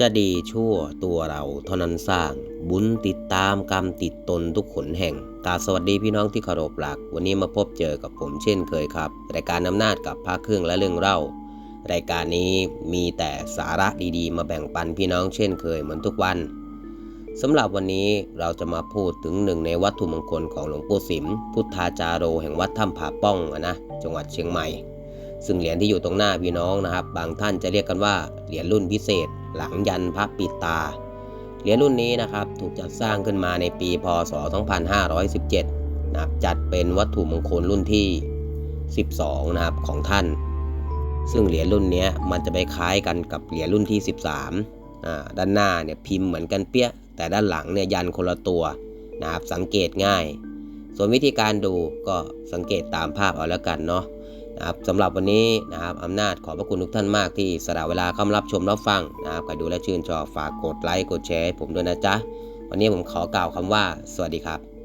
จะดีชั่วตัวเราเท่านั้นสร้าง บุญติดตามกรรมติดตนทุกขนแห่งกาบสวัสดีพี่น้องที่เคารพรัก วันนี้มาพบเจอกับผมเช่นเคยครับ รายการอำนาจกับพระเครื่องและเรื่องเล่ารายการนี้มีแต่สาระดีๆ มาแบ่งปันพี่น้องเช่นเคยเหมือนทุกวันสำหรับวันนี้เราจะมาพูดถึงหนึ่งในวัตถุมงคลของหลวงปู่สิม พุทธาจาโรแห่งวัดถ้ำผาป้องอะนะจังหวัดเชียงใหม่ ซึ่งเหรียญที่อยู่ตรงหน้าพี่น้องนะครับ บางท่านจะเรียกกันว่าเหรียญรุ่นพิเศษ หลังยันพระปิดตา เหรียญรุ่นนี้นะครับถูกจัดสร้างขึ้นมาในปีพศ 2517นะครับจัดเป็นวัตถุมงคลรุ่นที่ 12 นะครับของท่าน ซึ่งเหรียญรุ่นนี้มันจะไปคล้ายกันกับเหรียญรุ่นที่ 13อ่าด้านหน้าเนี่ยพิมพ์เหมือนกันเปี้ย แต่ด้านหลังเนี่ยยันคนละตัวนะครับสังเกตง่าย ส่วนวิธีการดูก็สังเกตตามภาพเอาแล้วกันเนาะ นะครับสำหรับวันนี้นะครับอำนาจขอบพระคุณทุกท่านมากที่สละเวลาเข้ามารับชมรับฟังนะครับใครดูและชื่นชอบฝากกดไลค์กดแชร์ให้ผมด้วยนะจ๊ะ วันนี้ผมขอกล่าวคำว่า สวัสดีครับ